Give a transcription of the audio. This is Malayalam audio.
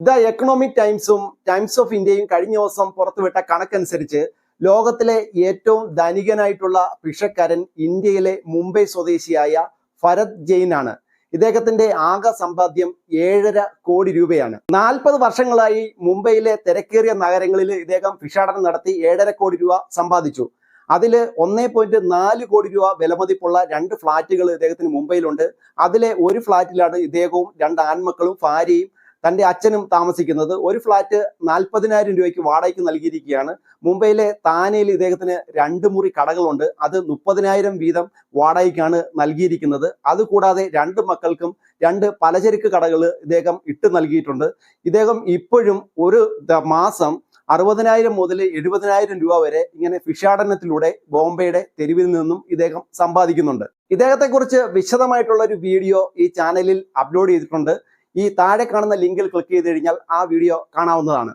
ദ എക്കണോമിക് ടൈംസും ടൈംസ് ഓഫ് ഇന്ത്യയും കഴിഞ്ഞ ദിവസം പുറത്തുവിട്ട കണക്കനുസരിച്ച് ലോകത്തിലെ ഏറ്റവും ധനികനായിട്ടുള്ള ഭിക്ഷക്കാരൻ ഇന്ത്യയിലെ മുംബൈ സ്വദേശിയായ ഭരത് ജെയിൻ ആണ്. ഇദ്ദേഹത്തിന്റെ ആകെ സമ്പാദ്യം ഏഴര കോടി രൂപയാണ്. നാൽപ്പത് വർഷങ്ങളായി മുംബൈയിലെ തിരക്കേറിയ നഗരങ്ങളിൽ ഇദ്ദേഹം ഭിക്ഷാടനം നടത്തി ഏഴര കോടി രൂപ സമ്പാദിച്ചു. അതിൽ ഒന്നേ പോയിന്റ് നാല് കോടി രൂപ വിലമതിപ്പുള്ള രണ്ട് ഫ്ളാറ്റുകൾ ഇദ്ദേഹത്തിന് മുംബൈയിലുണ്ട്. അതിലെ ഒരു ഫ്ളാറ്റിലാണ് ഇദ്ദേഹവും രണ്ട് ആൺമക്കളും ഭാര്യയും തന്റെ അച്ഛനും താമസിക്കുന്നത് ഒരു ഫ്ലാറ്റ് നാൽപ്പതിനായിരം രൂപയ്ക്ക് വാടകയ്ക്ക് നൽകിയിരിക്കുകയാണ്. മുംബൈയിലെ താനയിൽ ഇദ്ദേഹത്തിന് രണ്ട് മുറി കടകളുണ്ട്. അത് മുപ്പതിനായിരം വീതം വാടകയ്ക്കാണ് നൽകിയിരിക്കുന്നത്. അതുകൂടാതെ രണ്ട് മക്കൾക്കും രണ്ട് പലചരക്ക് കടകൾ ഇദ്ദേഹം ഇട്ട് നൽകിയിട്ടുണ്ട്. ഇദ്ദേഹം ഇപ്പോഴും ഒരു മാസം അറുപതിനായിരം മുതൽ എഴുപതിനായിരം രൂപ വരെ ഇങ്ങനെ ഭിക്ഷാടനത്തിലൂടെ ബോംബെയുടെ തെരുവിൽ നിന്നും ഇദ്ദേഹം സമ്പാദിക്കുന്നുണ്ട്. ഇദ്ദേഹത്തെക്കുറിച്ച് വിശദമായിട്ടുള്ള ഒരു വീഡിയോ ഈ ചാനലിൽ അപ്ലോഡ് ചെയ്തിട്ടുണ്ട്. ഈ താഴെ കാണുന്ന ലിങ്കിൽ ക്ലിക്ക് ചെയ്ത് കഴിഞ്ഞാൽ ആ വീഡിയോ കാണാവുന്നതാണ്.